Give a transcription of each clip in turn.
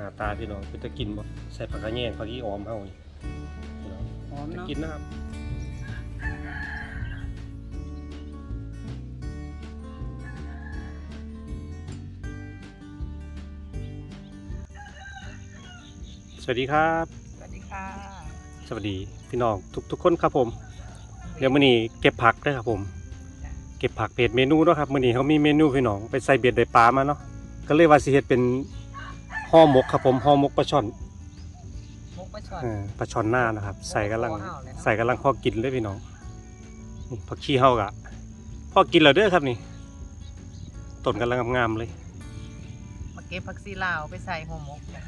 น้าตาพี่น้องเป็นตะกินบ่ใส่ผักกระแยงผักอีออมเฮานี่พี่น้องหอมจะเนาะกินนะครับสวัสดีครับ สวัสดีค่ะสวัสดีพี่น้องทุกทุกคนครับผม เดี๋ยวมื้อนี้เก็บผักเด้อครับผม เก็บผักเพจเมนูเนาะครับมื้อนี้เขามีเมนูพี่น้องไปใส่เบ็ดได้ปลามาเนาะก็เลยว่าสิเฮ็ดเป็น ห่อหมกครับผมห่อหมกปลาช่อนมุกปลาช่อน เออปลาช่อนหน้านะครับ ใส่กำลังโอ้โหเอาเลยเนาะใส่กำลังพอกินเลยพี่น้องนี่ผักชีเฮากะพอกินแล้วเด้อครับนี่ต้นกำลังงามๆเลย มาเก็บผักซีลาวไปใส่หัวมุกจ้ะ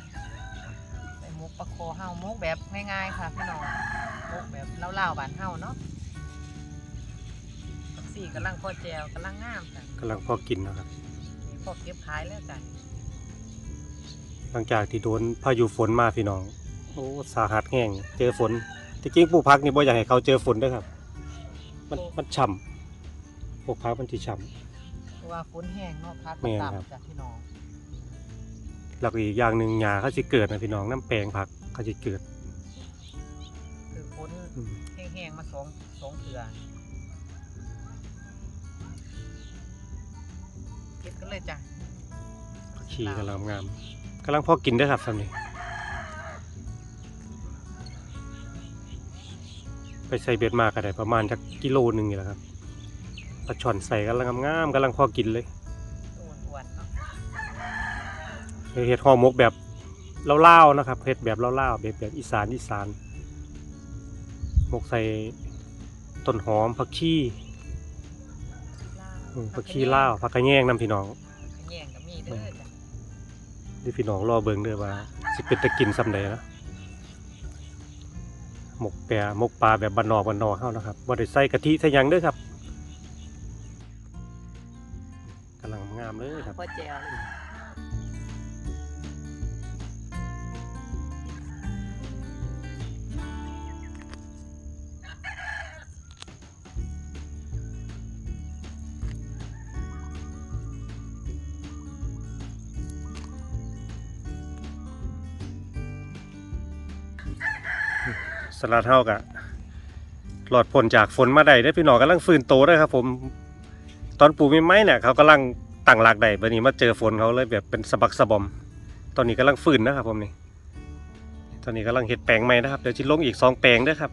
ใส่มุกปลาโคเฮามุกแบบง่ายๆค่ะพี่น้องมุกแบบเล่าๆบ้านเฮาเนาะผักซีกำลังพอแจวกำลังงามจ้ะกำลังพอกินนะครับ มีพอเก็บขายแล้วจ้ะ หลังจากที่โดนพายุฝนมาพี่น้อง โอ้สาหัสแห้งเจอฝนที่จริงปลูกพักนี่บ่อยากให้เขาเจอฝนเด้วยครับ มันมันฉ่ำปลูกพักมันที่ฉ่ เพราะว่าฝนแห้งเนาะพัดแม่มานครับต่ำจ้ะพี่น้องำแล้วก็อีกอย่างหนึ่งหญ้าเขาสิเกิดนะพี่น้องน้ำแปลงผักเขาสิเกิดคือฝนอืมแห้งๆมาสองสองเถื่อเก็บกันเลยจ้ะผักชีกำลังงาม กำลังพอกินเด้วยครับสำนี้ไปใส่เบ็ดมาก็ได้ประมาณจักกิโลหนึ่งนี่แหละครับปลาช่อนใส่กำลังงามๆกำลังพอกินเลยตัวอ้วนๆเนาะเห็ดห่อหมกแบบเล่าวๆนะครับเห็ดแบบเล่าวๆแบบแบบอีสานอีสานหมกใส่ต้นหอมผักชีอืมผักชีลาวผักกระแยงน้ำพี่น้องขะแยงก็มีเด้อ นี่พี่น้องรอเบิงเด้อว่าสิเป็นตะกินซำใดนะหมกแปรหมกปลาแบบบ้านนอกบ้านนอกเข้านะครับบ่ได้ใส่กะทิใส่หยังเด้อครับกำลังงามเลยครับพอแจวเลย สลัดเฮากะหลอดพ้นจากฝนมาได้ได้พี่น้องกำลังฟื้นโตได้ครับ ผมตอนปลูกไม้เนี่ยเขากำลังตั้งหลักได้บัดนี้มาเจอฝนเขาเลยแบบเป็นสะบักสะบอม ตอนนี้กำลังฟื้นนะครับ ผมนี่ตอนนี้กำลังเห็ดแปลงใหม่นะครับเดี๋ยวจะลงอีกสองแปลงด้วยครับ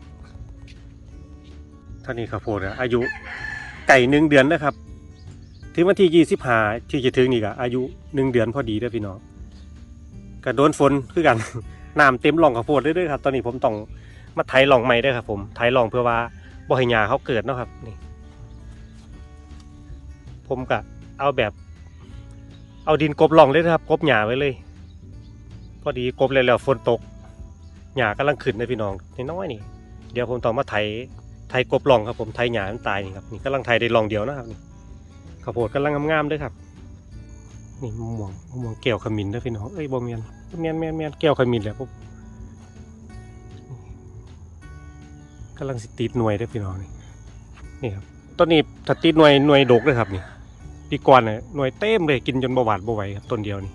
ตอนนี้ข้าวโพดอายุไก่หนึ่งเดือนนะครับถึงวันที่ยี่สิบห้าที่จะถึงนี่ก็อายุหนึ่งเดือนพอดีด้อพี่น้องก็โดนฝนคือกันน้ำเต็มหล่องข้าวโพดเรื่อยๆครับ ตอนนี้ผมต้อง มาไถลองใหม่ด้วยครับ ผมไถลองเพื่อว่าบ่ให้หญ้าเขาเกิดเนาะครับนี่ ผมก็เอาแบบ เอาดินกบลองเลยนะครับ กบหญ้าไว้เลย พอดีกบเลยแล้วฝนตกหญ้ากำลังขึ้นนะพี่น้องน,น้อยนี่ เดี๋ยวผมต้องมาไถไถกบลองครับ ผมไถหญ้ามันตายนี่ครับนี่กำลังไถได้ลองเดียวนะครับนี่ข้าวโพดกำลังงามๆด้วยครับนี่มะม่วงมะม่วงแก้วขมิ้นนะพี่น้องเอ้ยบ่แม่นแม่นแม่นแม่นแก้วขมิ้นแหละผมก กำลังสิติดหน่วยได้พี่น้องนี่นี่ครับต้นนี้ถ้าติดหน่วยหน่วยดกเลยครับนี่ปีก่อนเนี่ยหน่วยเต็มเลยกินจนบาหวาดบาไหวครับต้นเดียวนี่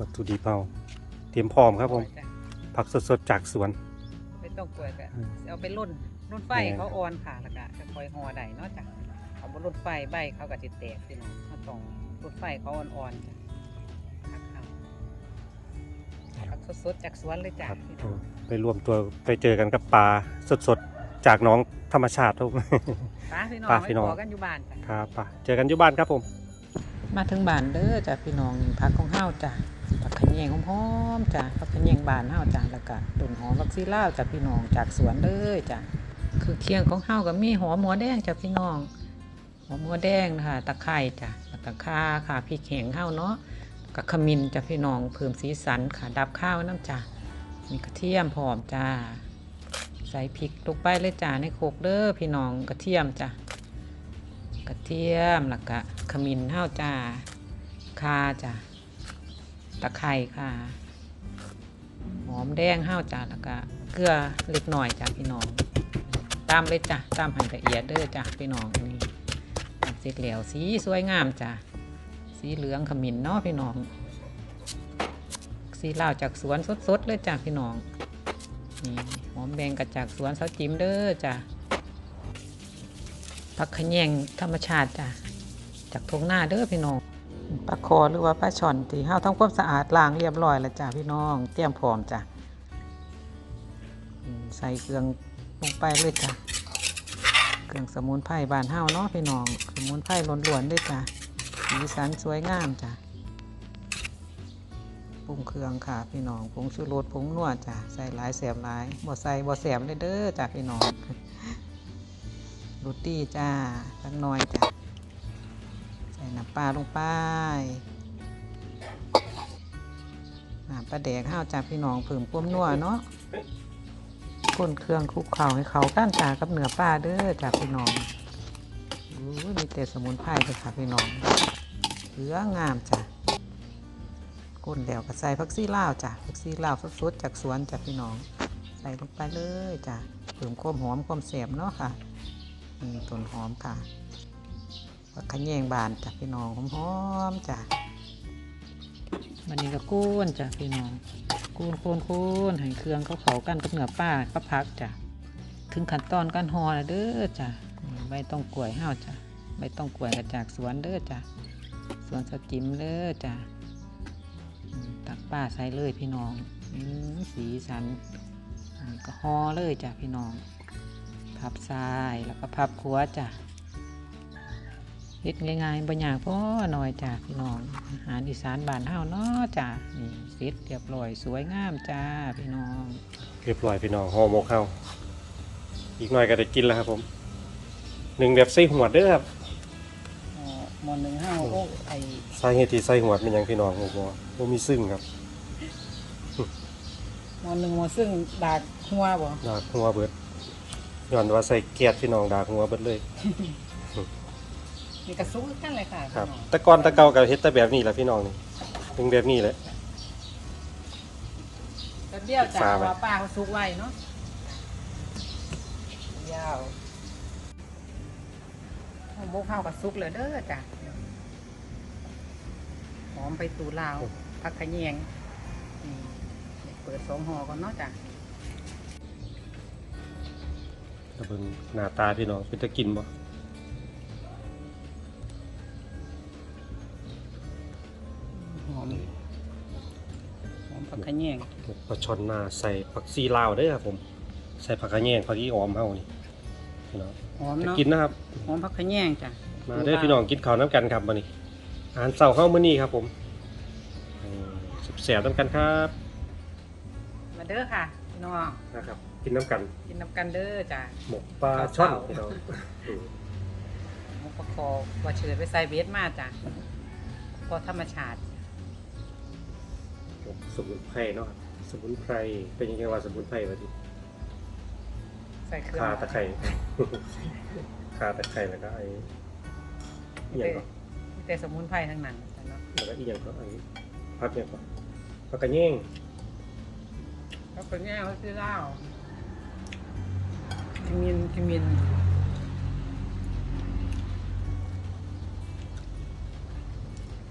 วัตถุดิบเอาเตรียมพร้อมครับผม จ้ะผักสดๆจากสวน ไม่ต้องกลัวก็อืมเอาไปรุ่นรุ่นไฟแม่น เขาอ่อนค่ะแล้วก็จะคอยห่อได้เนาะจ้ะเอาบนรุ่นไฟใบเขาก็จะแตกพี่น้องเขาต้องรุ่นไฟเขาอ่อนๆจ้ะผักเขาผักสดๆจากสวนเลยจ้ะครับพี่อืน้องมไปรวมตัวไปเจอกันกับปลาสดๆจากหน้องธรรมชาติทุกป้าพี่น้องป้าไว้พี่น้อง ขอกันอยู่บ้านจ้ะ ครับปลาเจอกันอยู่บ้านครับผม มาถึงบ้านเด้อจ้ะพี่น้องนี่ผักของเฮาจ้ะ ผักขยงหอมๆจ้ะผักขยงบานเฮาจ้ะแล้วก็ต้นหอมผักซีลาจ้ะพี่น้องจากสวนเลยจ้ะคือเคียงของเฮาก็มีหอมหัวแดงจ้ะพี่น้องหอมหัวแดงนะคะตะไคร้จ้ะแล้วก็ข่าค่ะพริกแห้งเฮาเนาะกับขมิ้นจ้ะพี่น้องเพิ่มสีสันค่ะดับข้าวน้ำจ้ะมีกระเทียมพร้อมจ้าใส่พริกลงไปเลยจ้าในโคกเด้อพี่น้องกระเทียมจ้ะกระเทียมแล้วก็ขมิ้นเห้าจ้าคาจ้ะ ตะไคร้ค่ะ หอมแดงห้าวจ้าแล้วก็เกลือเล็กหน้อยจ้ะพี่น้อง ตามเลยจ้ะตามให้ละเอียดเด้อจ้ะพี่น้องนี่ตามเสร็จแล้วสีสวยงามจ้ะสีเหลืองขมิ้นเนาะพี่น้อง สีเหลาจากสวนสดๆเลยจ้ะพี่น้องนี่หอมแดงกับจากสวนสาจิมเด้อจ้ะผักขยงธรรมชาติจ้ะจากทงหน้าเด้อพี่น้อง อหรือว่าปลาช่อนที่เฮาทำความสะอาดล้างเรียบร้อยแล้วจ้ะพี่น้อง เตรียมพร้อมจ้ะใส่เครื่องลงไปเลยจ้ะเครื่องสมุนไพรบ้านเฮาเนาะพี่น้อง สมุนไพรล้วนๆด้วยจ้ะสีสันสวยงามจ้ะปรุงเครื่องค่ะพี่น้องผงชูรสผงนัวจ้ะใส่หลายแสบหลายบ่ใส่บ่แสบเลยเด้อจ้ะพี่น้องโรตีจ้าสักหน่อยจ้ะ น้ำปลาลงไปน้ำปลาแดกห้าวจากพี่น้องเพิ่มความนัวเนาะก้นเครื่องคลุกเข่าให้เขาก้านจากับเนื้อปลาเด้อจากพี่น้องอู้มีแต่สมุนไพรเลยค่ะพี่น้องเหลืองามจ้ะก้นแล้วก็ใส่ผักซี่ลาวจ้ะผักซี่ลาวสดๆจากสวนจากพี่น้อง ใส่ลงไปเลยจ้ะเพิ่มความหอมความแสบเนาะค่ะนี่ต้นหอมค่ะ ผักขะแยงบานจ้ะพี่น้องหอมๆจ้ะวันนี้ก็กุ้นจ้ะพี่น้องกุ้นโคนคูนให้เครื่องเขาเขากันกับเหนือป้ากับพักจ้ะถึงขั้นตอนการห่อแล้วเด้อจ้ะนี่ใบต้องกล้วยห้าวจ้ะใบต้องกล้วยกระจากสวนเด้อจ้ะสวนสจิมเด้อจ้ะตักป้าใส่เลยพี่น้องสีสันก็ห่อเลยจ้ะพี่น้องพับซ้ายแล้วก็พับขวาจ้ะ เฮ็ดง่ายๆบ่ยากพ่อหน่อยจ้ะพี่น้องอาหารอีสานบ้านเฮาเนาะจ้ะนี่เสร็จเรียบร้อยสวยงามจ้าพี่น้องเรียบร้อยพี่น้องห่อหมกเข้าอีกหน่อยก็ได้กินแล้วครับผมหนึ่งแบบใส่หัวดเด้อครับมอนหนึ่งเฮาโอ้ไอสาเหตุที่ใส่หัวดเป็นหยังพี่น้องผมบอกว่ามีซึ่งครับมอนหนึ่งมอซึ่งดากหัวบ่ดากหัวเบิดย้อนว่าใส่แก๊สพี่น้องดากหัวเบิดเลย มีกระซุกกันเลยค่ะครับแต่ก่อนแตะเก่ากับเฮ็ดแต่แบบนี้แหละพี่น้องนี่เป็นแบบนี้แหละแป๊บเดียวจ้ะฝาเพไว้ราะว่าป้าเขาซุกไว้เนาะยาวเอาบกเฮากับซุกเลยเด้อจ้ะหอมไปตูลาวผักขะแยงนี่เปิดสองห่อก่อนเนาะจ้ะแต่เบิ่งหน้าตาพี่น้องเป็นตะกินบ่ ขะแยงปลาช่อนหน้าใส่ผักซีลาวเด้อครับผม ใส่ผักกระแยงผักอีหอมเฮานี่พี่น้องหอมจะเนาะกินนะครับหอมผักขะแยงจ้ะมาเด้อพี่น้องกินข้าวน้ำกันครับมื้อนี้อาหารเช้าเฮามื้อนี้ครับผมอืมแซ่บๆน้ำกันครับ มาเด้อค่ะพี่น้องนะครับ กินน้ำกัน กินน้ำกันเด้อจ้ะหมกปลาช่อนข้าวเช้าพี่น้องอืมหมกปลาคอว่าเชิญไปใส่เบสมาจ้ะพอธรรมชาติ หมกสมุนไพรเนาะครับสมุนไพรเป็นยังไงว่าสมุนไพรวะที่ใส่เครื่องข่าตะไคร้ข่าตะไคร้แล้วก็ไอ้อีหยังก็มีแต่สมุนไพรทั้งนั้นจ้ะเนาะแล้วก็อีหยังก็ไอ้ผักเนี่ยก็ผักกระแยงแล้วเป็นแง่เขาซื้อเหล้าจิมินจิมิน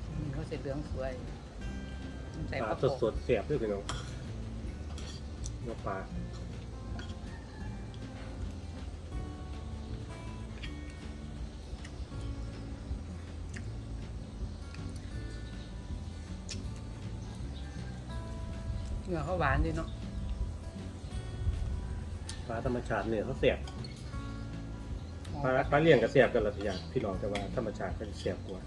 จิมินเขาเสร็จเหลืองสวย ใส่ปปลาลาสโขดๆเสียบด้วยพี่น้องเนื้อปลาเนื้อเขาหวานดีเนาะปลาธรรมชาติเนี่ยเขาเสียบปลาปลาเลี้ยงก็เสียบกันละทีอย่างพี่น้องแต่ว่าธรรมชาติก็เสียบกว่า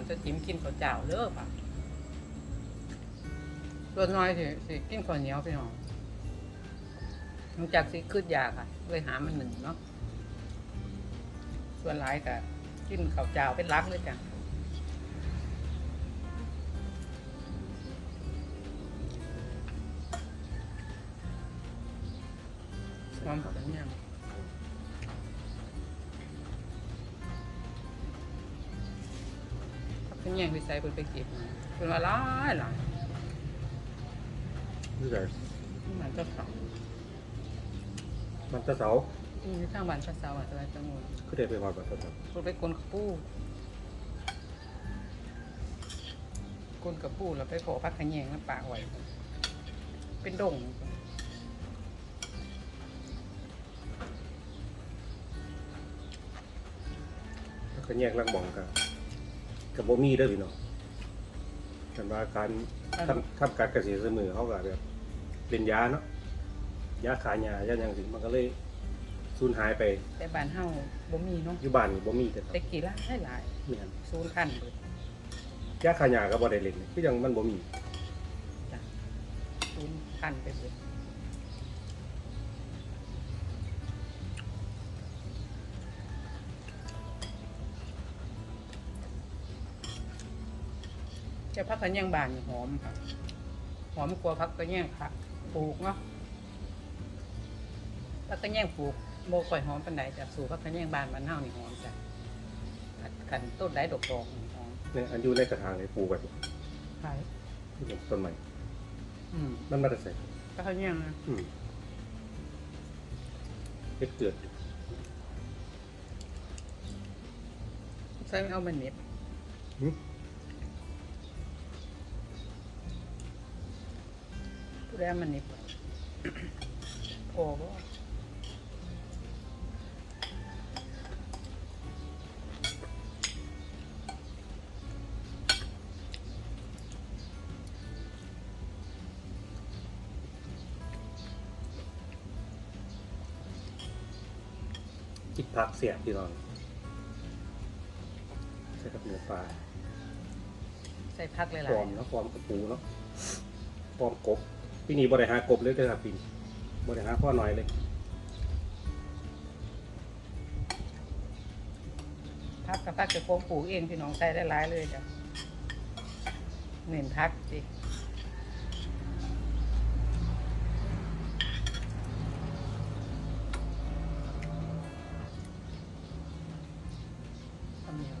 านจะจิ้มกินข้าวเจ้าเลิกป่ะส่วนน้อยสิสิกินข้าวเหนียวพี่น้องหลังจากสิขึ้นยาค่ะเลยหามันหนึ่งเนาะส่วนหลายก็กินข้าวเจ้าเป็นหลักเลยจ้ะพร้อมกับนี่ แย่งไปใส่เพิ่นไปเก็บมาเพิ่นว่าหลายหลายนี่ไงมันก็เขามันจะเสาอืมที่ทางบ้านชาเซาอะอะไรจังหวัดคือได้ไปมาแบบนั้นเพิ่นไปกลนกระปู้กลนกระปู้แล้วไปขอพักขะแยงน้ำปลาไว้เป็นดงแล้วก็แยกลังมองกัน กับบ่มีเด้อพี่น้องกันว่าการทำทำการเกษตรเสมอเขาก็แบบเป็นยาเนาะยาขายยายาอย่างสิมันก็เลยสูญหายไปแต่บ้านเฮาบ่มีเนาะอยู่บ้านนี่บ่มีแต่แต่กี่หลายหลายแม่นศูนย์พันเบิดยาขายยาก็บ่ได้เล่นคือยังมันบ่มีศูนย์พันไปเบิด จะพักกันแยงบานนี่หอมค่ะหอมกว่าพักกันแยงค่ะปลูกเนาะพักกันแยงปลูกโบค่อยหอมปันใดจากสู่พักกันแยงบานบ้านเฮานี่หอมจ้ะกันต้นไดดอกดอกนี่หอมเนี่ยอันอยู่ในกระถางนี่ปลูกไว้ขายที่เป็นต้นใหม่อืมมันมาแต่ใส่พักกันแยงนะอืมเฮ็ดเกิดใส่ไม่เอามันเน็บ หึผู้ใดเอามันเน็บไว้พอบ่จิกผักเสียพี่น้องใส่กับเนื้อปลาใส่พักหลายฟอมเนาะฟอมกับปูเนาะฟอมกบ ปีนี้บ่ได้หากบเลยเด้อครับปีนี้บ่ได้หาพ่อน้อยเลยๆพักกับพักจะโค้งปลูกเองพี่น้องใส่ได้หลายเลยจ้ะเน้นพักสิทำเนียว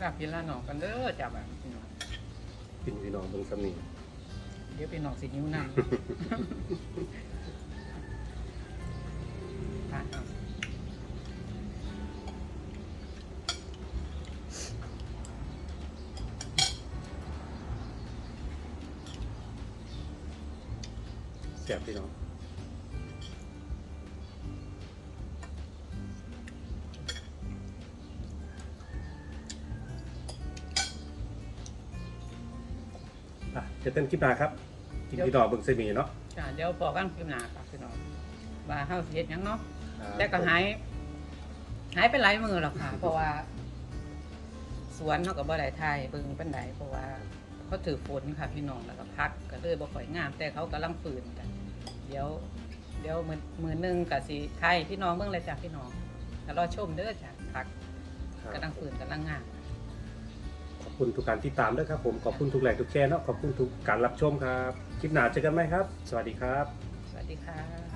ลาบพี่ลาหนองกันเด้อจ้ะแบบพี่น้องกินพี่น้องเบิ่งสำนีเดี๋ยวพี่น้องสินิ้วน้ำอะเอาเสียบพี่น้องอะเจะเต้นคลิปหน้าครับ กินพี่น้องเบิ่งเสมีเนาะจ้ะเดี๋ยวบอกกันพิมหนาครับพี่น้องว่าเฮาสิเฮ็ดหยังเนาะอ่าแต่ก็หาย หายไปหลายมือหรอกค่ะ เพราะว่า สวนเขาก็บ่ได้ทายเบิ่งปานใดเพราะว่าเขาถือฝนค่ะพี่น้องแล้วก็พักก็เลยบ่ค่อยงาม แต่เขากำลังฝืนกัน เดี๋ยว เดี๋ยวมือมือหนึงก็สิทายพี่น้องเบิ่งเลยจ้ะพี่น้องก็รอชมเด้อจ้ะพักครับ กำลังฝืนกำลังงามขอบ คุณทุกการติดตามด้วยครับผมขอบคุณทุกแหล่งทุกแชร์เนาะขอบคุณทุกการรับชมครับ คลิปหน้าเจอกันไหมครับ สวัสดีครับ สวัสดีค่ะ